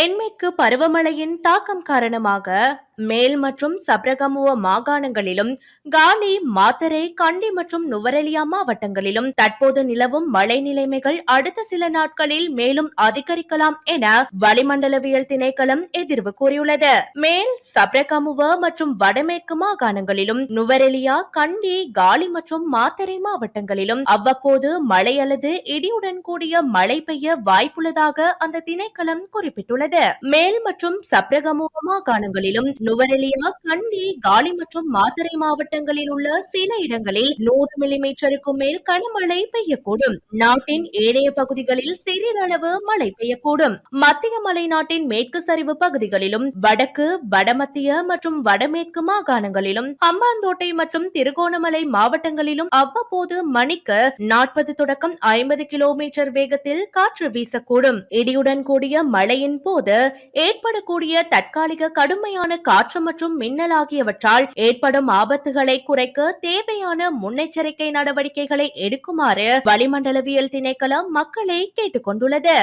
தென்மேற்கு பருவமழையின் தாக்கம் காரணமாக மேல் மற்றும் சப்ரகமுவ மாகாணங்களிலும் காலி மாத்தரை கண்டி மற்றும் நுவரெலியா மாவட்டங்களிலும் தற்போது நிலவும் மழை நிலைமைகள் அடுத்த சில நாட்களில் மேலும் அதிகரிக்கலாம் என வளிமண்டலவியல் திணைக்களம் எதிர்வு கூறியுள்ளது. மேல் சப்ரகமுவ மற்றும் வடமேற்கு மாகாணங்களிலும் நுவரெலியா கண்டி காலி மற்றும் மாத்தரை மாவட்டங்களிலும் அவ்வப்போது மழை அல்லது இடியுடன் கூடிய மழை பெய்ய வாய்ப்புள்ளதாக அந்த திணைக்களம் குறிப்பிட்டுள்ளது. மேல் மற்றும் சப்ரகமுக மாகாணங்களிலும் நுவரெலியா கண்டி காலி மற்றும் மாத்தறை மாவட்டங்களில் உள்ள சில இடங்களில் நூறு மில்லிமீட்டருக்கும் மேல் கனமழை பெய்யக்கூடும். நாட்டின் ஏனைய பகுதிகளில் சிறிதளவு மழை பெய்யக்கூடும். மத்திய மலைநாட்டின் மேற்கு சரிவு பகுதிகளிலும் வடக்கு வடமத்திய மற்றும் வடமேற்கு மாகாணங்களிலும் அம்பாந்தோட்டை மற்றும் திருகோணமலை மாவட்டங்களிலும் அவ்வப்போது மணிக்கு நாற்பது தொடக்கம் ஐம்பது கிலோமீட்டர் வேகத்தில் காற்று வீசக்கூடும். இடியுடன் கூடிய மழையின் போது ஏற்படக்கூடிய தற்காலிக கடுமையான காற்று மற்றும் மின்னல் ஆகியவற்றால் ஏற்படும் ஆபத்துகளை குறைக்க தேவையான முன்னெச்சரிக்கை நடவடிக்கைகளை எடுக்குமாறு வளிமண்டலவியல் திணைக்களம் மக்களை கேட்டுக்கொண்டுள்ளது.